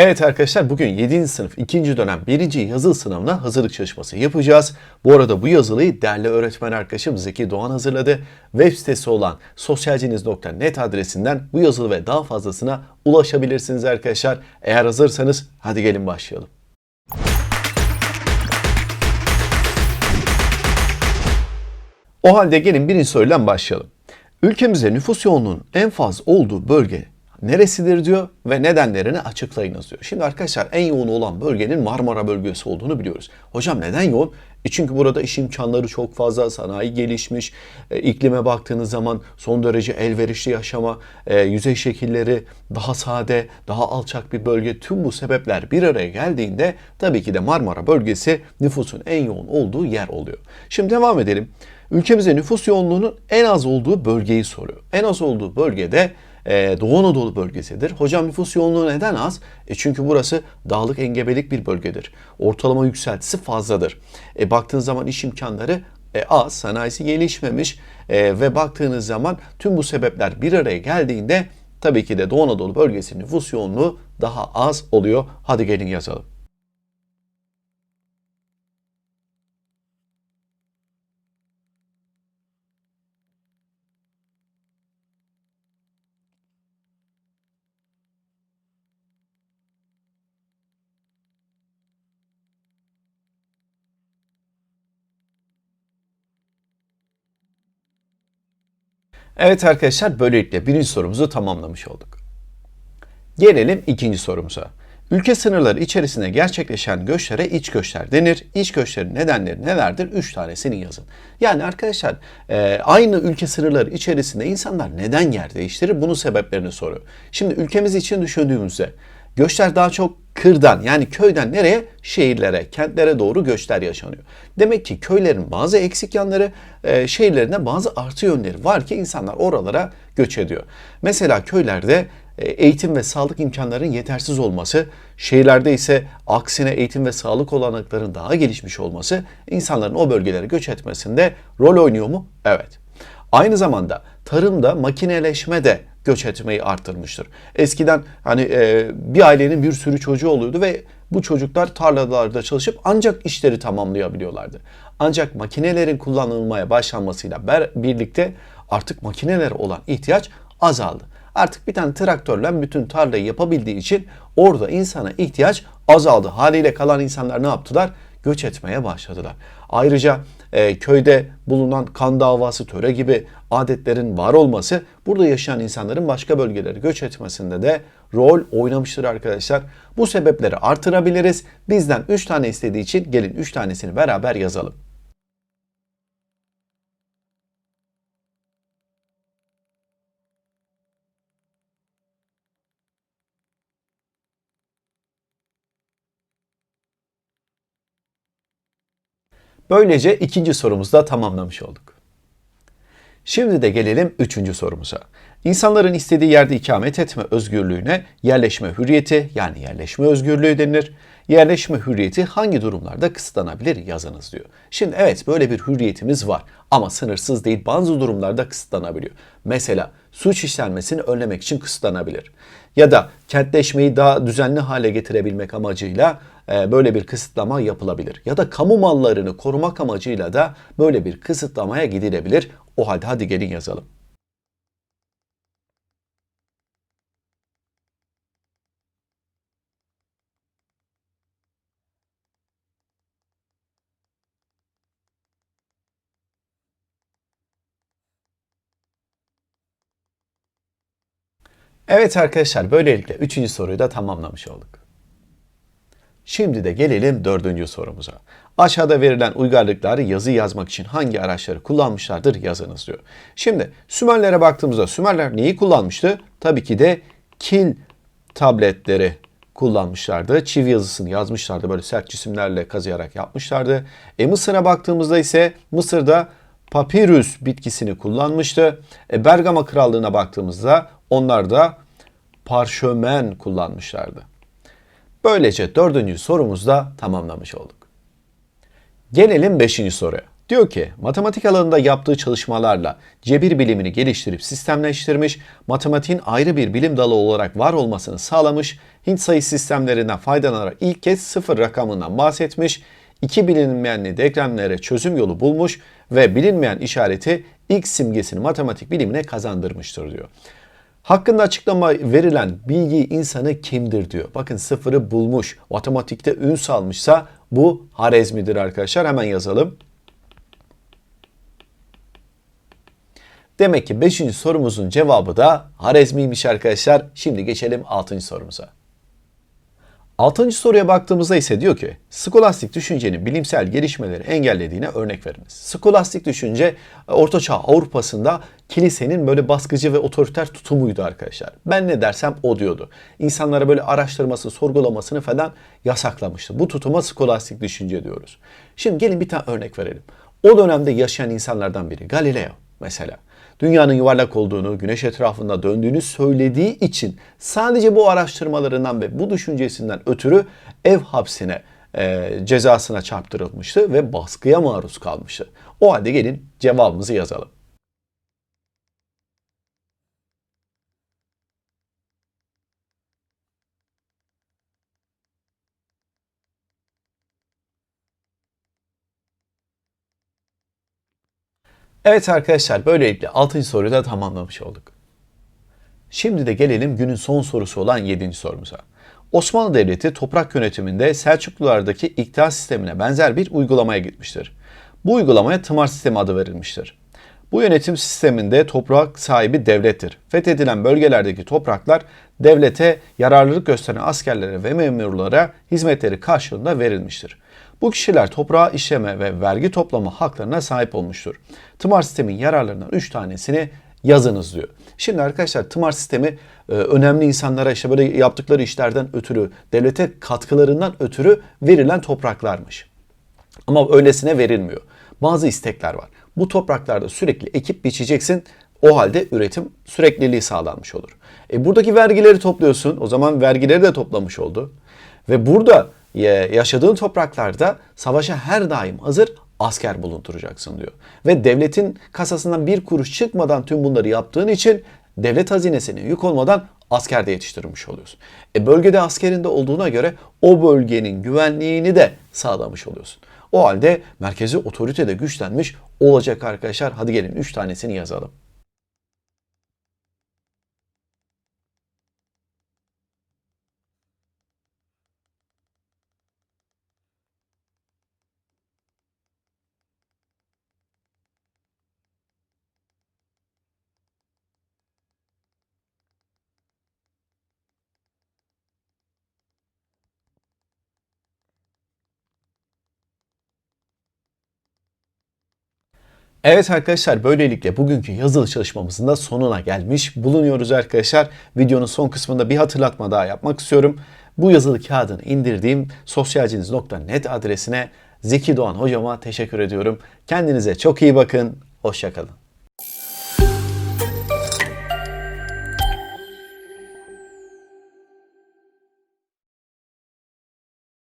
Evet arkadaşlar bugün 7. sınıf 2. dönem 1. yazılı sınavına hazırlık çalışması yapacağız. Bu arada bu yazılıyı değerli öğretmen arkadaşım Zeki Doğan hazırladı. Web sitesi olan sosyalciniz.net adresinden bu yazılı ve daha fazlasına ulaşabilirsiniz arkadaşlar. Eğer hazırsanız hadi gelin başlayalım. O halde gelin birinci soruyla başlayalım. Ülkemizde nüfus yoğunluğunun en fazla olduğu bölge neresidir diyor ve nedenlerini açıklayınız diyor. Şimdi arkadaşlar en yoğun olan bölgenin Marmara bölgesi olduğunu biliyoruz. Hocam neden yoğun? E çünkü burada iş imkanları çok fazla, sanayi gelişmiş, e, iklime baktığınız zaman son derece elverişli yaşama, e, yüzey şekilleri daha sade, daha alçak bir bölge. Tüm bu sebepler bir araya geldiğinde tabii ki de Marmara bölgesi nüfusun en yoğun olduğu yer oluyor. Şimdi devam edelim. Ülkemizde nüfus yoğunluğunun en az olduğu bölgeyi soruyor. En az olduğu bölgede e, Doğu Anadolu bölgesidir. Hocam nüfus yoğunluğu neden az? E çünkü burası dağlık engebelik bir bölgedir. Ortalama yükseltisi fazladır. E, baktığınız zaman iş imkanları e, az, sanayisi gelişmemiş e, ve baktığınız zaman tüm bu sebepler bir araya geldiğinde tabii ki de Doğu Anadolu bölgesinin nüfus yoğunluğu daha az oluyor. Hadi gelin yazalım. Evet arkadaşlar böylelikle birinci sorumuzu tamamlamış olduk. Gelelim ikinci sorumuza. Ülke sınırları içerisinde gerçekleşen göçlere iç göçler denir. İç göçlerin nedenleri nelerdir? Üç tanesini yazın. Yani arkadaşlar e, aynı ülke sınırları içerisinde insanlar neden yer değiştirir? Bunun sebeplerini soruyor. Şimdi ülkemiz için düşündüğümüzde göçler daha çok kırdan yani köyden nereye? Şehirlere, kentlere doğru göçler yaşanıyor. Demek ki köylerin bazı eksik yanları, e, şehirlerinde bazı artı yönleri var ki insanlar oralara göç ediyor. Mesela köylerde e, eğitim ve sağlık imkanlarının yetersiz olması, şehirlerde ise aksine eğitim ve sağlık olanaklarının daha gelişmiş olması insanların o bölgelere göç etmesinde rol oynuyor mu? Evet. Aynı zamanda tarımda makineleşme de göç etmeyi arttırmıştır. Eskiden hani e, bir ailenin bir sürü çocuğu oluyordu ve bu çocuklar tarlalarda çalışıp ancak işleri tamamlayabiliyorlardı. Ancak makinelerin kullanılmaya başlanmasıyla birlikte artık makinelere olan ihtiyaç azaldı. Artık bir tane traktörle bütün tarlayı yapabildiği için orada insana ihtiyaç azaldı. Haliyle kalan insanlar ne yaptılar? Göç etmeye başladılar. Ayrıca e, köyde bulunan kan davası, töre gibi adetlerin var olması burada yaşayan insanların başka bölgelere göç etmesinde de rol oynamıştır arkadaşlar. Bu sebepleri artırabiliriz. Bizden 3 tane istediği için gelin 3 tanesini beraber yazalım. Böylece ikinci sorumuzu da tamamlamış olduk. Şimdi de gelelim üçüncü sorumuza. İnsanların istediği yerde ikamet etme özgürlüğüne yerleşme hürriyeti yani yerleşme özgürlüğü denir. Yerleşme hürriyeti hangi durumlarda kısıtlanabilir yazınız diyor. Şimdi evet böyle bir hürriyetimiz var ama sınırsız değil bazı durumlarda kısıtlanabiliyor. Mesela suç işlenmesini önlemek için kısıtlanabilir. Ya da kentleşmeyi daha düzenli hale getirebilmek amacıyla e, böyle bir kısıtlama yapılabilir. Ya da kamu mallarını korumak amacıyla da böyle bir kısıtlamaya gidilebilir. O halde hadi gelin yazalım. Evet arkadaşlar böylelikle üçüncü soruyu da tamamlamış olduk. Şimdi de gelelim dördüncü sorumuza. Aşağıda verilen uygarlıkları yazı yazmak için hangi araçları kullanmışlardır yazınız diyor. Şimdi Sümerlere baktığımızda Sümerler neyi kullanmıştı? Tabii ki de kil tabletleri kullanmışlardı. Çivi yazısını yazmışlardı. Böyle sert cisimlerle kazıyarak yapmışlardı. E Mısır'a baktığımızda ise Mısır'da papirüs bitkisini kullanmıştı. E Bergama Krallığı'na baktığımızda onlar da parşömen kullanmışlardı. Böylece dördüncü sorumuzu da tamamlamış olduk. Gelelim beşinci soruya. Diyor ki matematik alanında yaptığı çalışmalarla cebir bilimini geliştirip sistemleştirmiş, matematiğin ayrı bir bilim dalı olarak var olmasını sağlamış, Hint sayı sistemlerinden faydalanarak ilk kez sıfır rakamından bahsetmiş, iki bilinmeyenli denklemlere çözüm yolu bulmuş ve bilinmeyen işareti ilk simgesini matematik bilimine kazandırmıştır diyor. Hakkında açıklama verilen bilgi insanı kimdir diyor. Bakın sıfırı bulmuş, matematikte ün salmışsa bu Harezmi'dir arkadaşlar. Hemen yazalım. Demek ki 5. sorumuzun cevabı da Harezmi'ymiş arkadaşlar. Şimdi geçelim 6. sorumuza. 6. soruya baktığımızda ise diyor ki skolastik düşüncenin bilimsel gelişmeleri engellediğine örnek veriniz. Skolastik düşünce Ortaçağ Avrupa'sında kilisenin böyle baskıcı ve otoriter tutumuydu arkadaşlar. Ben ne dersem o diyordu. İnsanlara böyle araştırması, sorgulamasını falan yasaklamıştı. Bu tutuma skolastik düşünce diyoruz. Şimdi gelin bir tane örnek verelim. O dönemde yaşayan insanlardan biri Galileo mesela dünyanın yuvarlak olduğunu, güneş etrafında döndüğünü söylediği için sadece bu araştırmalarından ve bu düşüncesinden ötürü ev hapsine e, cezasına çarptırılmıştı ve baskıya maruz kalmıştı. O halde gelin cevabımızı yazalım. Evet arkadaşlar böylelikle 6. soruyu da tamamlamış olduk. Şimdi de gelelim günün son sorusu olan 7. sorumuza. Osmanlı Devleti toprak yönetiminde Selçuklulardaki iktidar sistemine benzer bir uygulamaya gitmiştir. Bu uygulamaya tımar sistemi adı verilmiştir. Bu yönetim sisteminde toprak sahibi devlettir. Fethedilen bölgelerdeki topraklar devlete yararlılık gösteren askerlere ve memurlara hizmetleri karşılığında verilmiştir. Bu kişiler toprağı işleme ve vergi toplama haklarına sahip olmuştur. Tımar sistemin yararlarından 3 tanesini yazınız diyor. Şimdi arkadaşlar tımar sistemi e, önemli insanlara işte böyle yaptıkları işlerden ötürü, devlete katkılarından ötürü verilen topraklarmış. Ama öylesine verilmiyor. Bazı istekler var. Bu topraklarda sürekli ekip biçeceksin. O halde üretim sürekliliği sağlanmış olur. E buradaki vergileri topluyorsun. O zaman vergileri de toplamış oldu. Ve burada yaşadığın topraklarda savaşa her daim hazır asker bulunduracaksın diyor. Ve devletin kasasından bir kuruş çıkmadan tüm bunları yaptığın için devlet hazinesine yük olmadan asker de yetiştirmiş oluyorsun. E bölgede askerinde olduğuna göre o bölgenin güvenliğini de sağlamış oluyorsun. O halde merkezi otorite de güçlenmiş olacak arkadaşlar. Hadi gelin 3 tanesini yazalım. Evet arkadaşlar böylelikle bugünkü yazılı çalışmamızın da sonuna gelmiş bulunuyoruz arkadaşlar. Videonun son kısmında bir hatırlatma daha yapmak istiyorum. Bu yazılı kağıdını indirdiğim sosyalciniz.net adresine Zeki Doğan hocama teşekkür ediyorum. Kendinize çok iyi bakın. Hoşçakalın.